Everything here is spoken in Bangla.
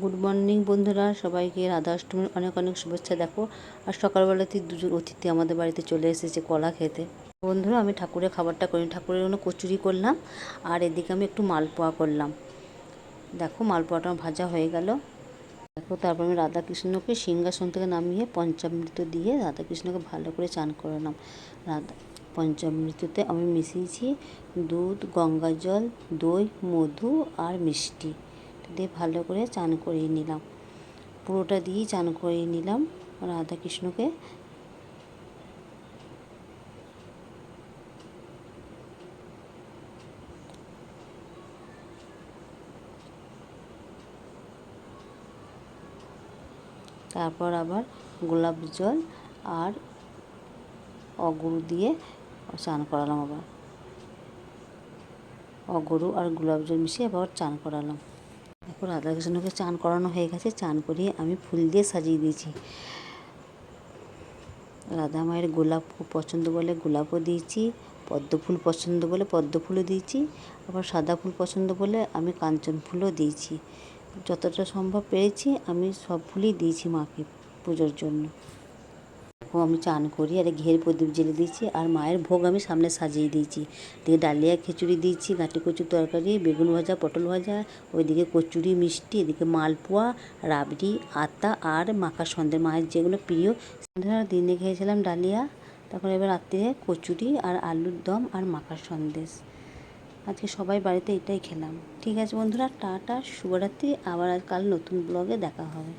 গুড মর্নিং বন্ধুরা। সবাইকে রাধা অষ্টমীর অনেক অনেক শুভেচ্ছা দেখো। আর সকালবেলাতেই দুজন অতিথি আমাদের বাড়িতে চলে এসেছে কলা খেতে। বন্ধুরা, আমি ঠাকুরের খাবারটা করি। ঠাকুরের জন্য কচুরি করলাম, আর এদিকে আমি একটু মালপোয়া করলাম। দেখো, মালপোয়াটা ভাজা হয়ে গেল। দেখো, তারপর আমি রাধাকৃষ্ণকে সিংহাসন থেকে নামিয়ে পঞ্চামৃত দিয়ে রাধাকৃষ্ণকে ভালো করে চান করালাম রাধা পঞ্চামৃততে আমি মিশিয়েছি দুধ গঙ্গা জল দই, মধু আর মিষ্টি। দিয়ে ভালো করে চান করিয়ে নিলাম। পুরোটা দিয়েই চান করিয়ে নিলাম রাধাকৃষ্ণকে। তারপর আবার গোলাপ জল আর অগুরু দিয়ে চান করালাম আবার। অগরু আর গোলাপ জল মিশিয়ে আবার চান করালাম। তারপর রাধাকৃষ্ণকে চান করানো হয়ে গেছে। চান করিয়ে আমি ফুল দিয়ে সাজিয়ে দিয়েছি। রাধা মায়ের গোলাপ খুব পছন্দ বলে গোলাপও দিয়েছি, পদ্ম ফুল পছন্দ বলে পদ্ম ফুলও দিয়েছি, আবার সাদা ফুল পছন্দ বলে আমি কাঞ্চন ফুলও দিয়েছি। যতটা সম্ভব পেরেছি আমি সব ফুলই দিয়েছি মাকে পুজোর জন্য। আমি চান করি, আর ঘের প্রদীপ জেলে দিয়েছি, আর মায়ের ভোগ আমি সামনে সাজিয়ে দিয়েছি। দিকে ডালিয়া খিচুড়ি দিয়েছি, গাঁটি কচুর তরকারি, বেগুন ভাজা, পটল ভাজা, ওইদিকে কচুরি, মিষ্টি, এদিকে মালপোয়া, রাবড়ি, আতা, আর মাখা সন্দেশ। মায়ের যেগুলো প্রিয় সন্ধ্যা দিনে খেয়েছিলাম ডালিয়া, তারপর এবার রাত্রে কচুরি আর আলুর দম আর মাখার সন্দেশ। আজকে সবাই বাড়িতে এটাই খেলাম। ঠিক আছে বন্ধুরা, টাটা, শুভরাত্রি, আবার কাল নতুন ব্লগে দেখা হবে।